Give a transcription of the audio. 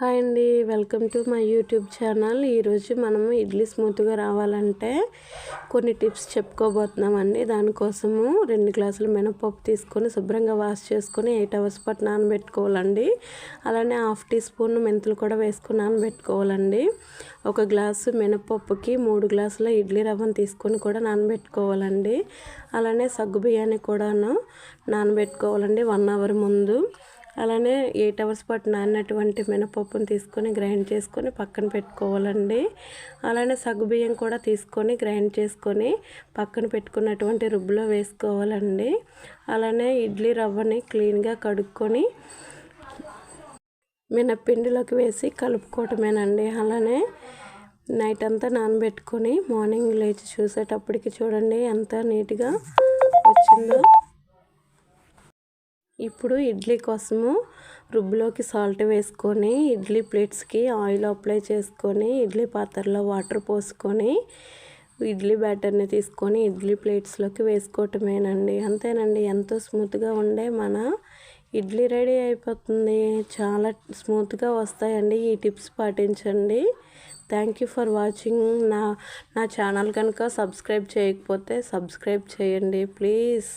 Hi అండి. Welcome to my YouTube channel. ఈరోజు మనము ఇడ్లీ స్మూత్గా రావాలంటే కొన్ని టిప్స్ చెప్పుకోబోతున్నామండి. దానికోసము రెండు గ్లాసులు మినపప్పు తీసుకొని శుభ్రంగా వాష్ చేసుకొని ఎయిట్ అవర్స్ పాటు నానబెట్టుకోవాలండి. అలానే హాఫ్ టీ స్పూన్ మెంతులు కూడా వేసుకొని నానబెట్టుకోవాలండి. ఒక గ్లాసు మినపప్పుకి మూడు గ్లాసుల ఇడ్లీ రవ్వను తీసుకొని కూడా నానబెట్టుకోవాలండి. అలానే సగ్గు బియ్యాన్ని కూడాను నానబెట్టుకోవాలండి వన్ అవర్ ముందు. అలానే ఎయిట్ అవర్స్ పాటు నానినటువంటి మినపప్పును తీసుకొని గ్రైండ్ చేసుకొని పక్కన పెట్టుకోవాలండి. అలానే సగ్గుబియ్యం కూడా తీసుకొని గ్రైండ్ చేసుకొని పక్కన పెట్టుకున్నటువంటి రుబ్బులో వేసుకోవాలండి. అలానే ఇడ్లీ రవ్వని క్లీన్గా కడుక్కొని మినప్పిండిలోకి వేసి కలుపుకోవటమేనండి. అలానే నైట్ అంతా నానబెట్టుకొని మార్నింగ్ లేచి చూసేటప్పటికి చూడండి ఎంత నీట్గా వచ్చిందో. ఇప్పుడు ఇడ్లీ కోసము రుబ్బులోకి సాల్ట్ వేసుకొని ఇడ్లీ ప్లేట్స్కి ఆయిల్ అప్లై చేసుకొని ఇడ్లీ పాత్రలో వాటర్ పోసుకొని ఇడ్లీ బ్యాటర్ని తీసుకొని ఇడ్లీ ప్లేట్స్లోకి వేసుకోవటమేనండి. అంతేనండి ఎంతో స్మూత్గా ఉండే మన ఇడ్లీ రెడీ అయిపోతుంది. చాలా స్మూత్గా వస్తాయండి. ఈ టిప్స్ పాటించండి. Thank you for watching. నా నా ఛానల్ కనుక సబ్స్క్రైబ్ చేయకపోతే సబ్స్క్రైబ్ చేయండి. ప్లీజ్.